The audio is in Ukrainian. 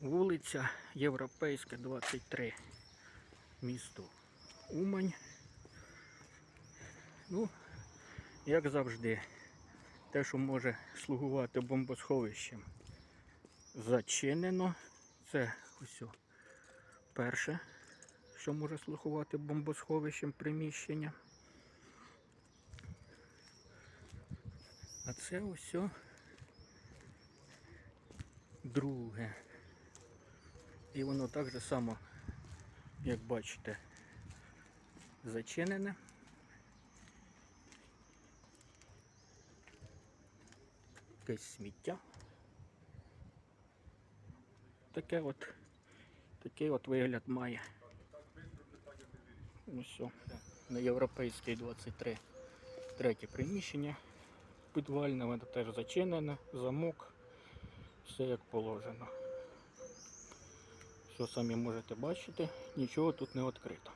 Вулиця Європейська, 23. Місто Умань. Ну, як завжди, те, що може слугувати бомбосховищем, зачинено. Це ось перше, що може слугувати бомбосховищем приміщення. А це ось друге. І воно так же само, як бачите, зачинене. Якесь сміття. Таке от, такий от вигляд має. Ну все, на європейській 23 третє приміщення підвальне, воно теж зачинене, замок, все як положено. Що самі можете бачити, нічого тут не відкрито.